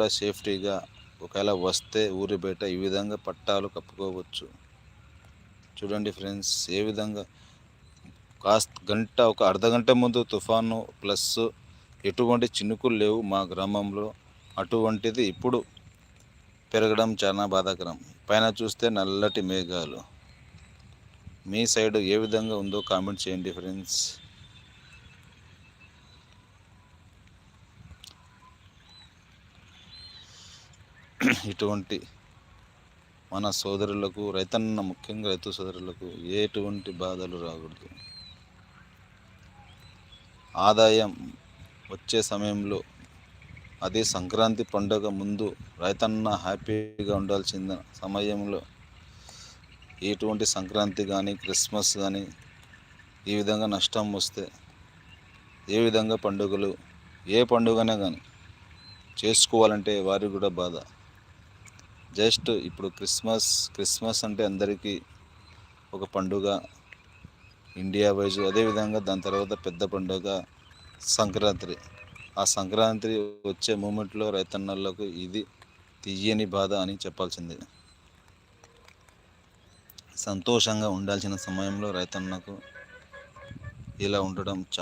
కూడా సేఫ్టీగా ఒకవేళ వస్తే ఊరి బయట ఈ విధంగా పట్టాలు కప్పుకోవచ్చు. చూడండి ఫ్రెండ్స్ ఏ విధంగా కాస్త గంట ఒక అర్ధ గంట ముందు తుఫాను ప్లస్ ఎటువంటి చినుకులు లేవు మా గ్రామంలో. అటువంటిది ఇప్పుడు పెరగడం చాలా బాధాకరం. పైన చూస్తే నల్లటి మేఘాలు. మీ సైడ్ ఏ విధంగా ఉందో కామెంట్ చేయండి ఫ్రెండ్స్. ఇటువంటి మన సోదరులకు రైతన్న ముఖ్యంగా రైతు సోదరులకు ఎటువంటి బాధలు రాకూడదు. ఆదాయం వచ్చే సమయంలో అది సంక్రాంతి పండుగ ముందు రైతన్న హ్యాపీగా ఉండాల్సిన సమయంలో ఎటువంటి సంక్రాంతి కానీ క్రిస్మస్ కానీ ఈ విధంగా నష్టం వస్తే ఏ విధంగా పండుగలు ఏ పండుగనే కానీ చేసుకోవాలంటే వారికి కూడా బాధ. జస్ట్ ఇప్పుడు క్రిస్మస్ క్రిస్మస్ అంటే అందరికీ ఒక పండుగ. ఇండియా వైజ్ అదేవిధంగా దాని తర్వాత పెద్ద పండుగ సంక్రాంతి. ఆ సంక్రాంతి వచ్చే మూమెంట్లో రైతన్నలకు ఇది తీయని బాధ అని చెప్పాల్సిందే. సంతోషంగా ఉండాల్సిన సమయంలో రైతన్నకు ఇలా ఉండడం చాలా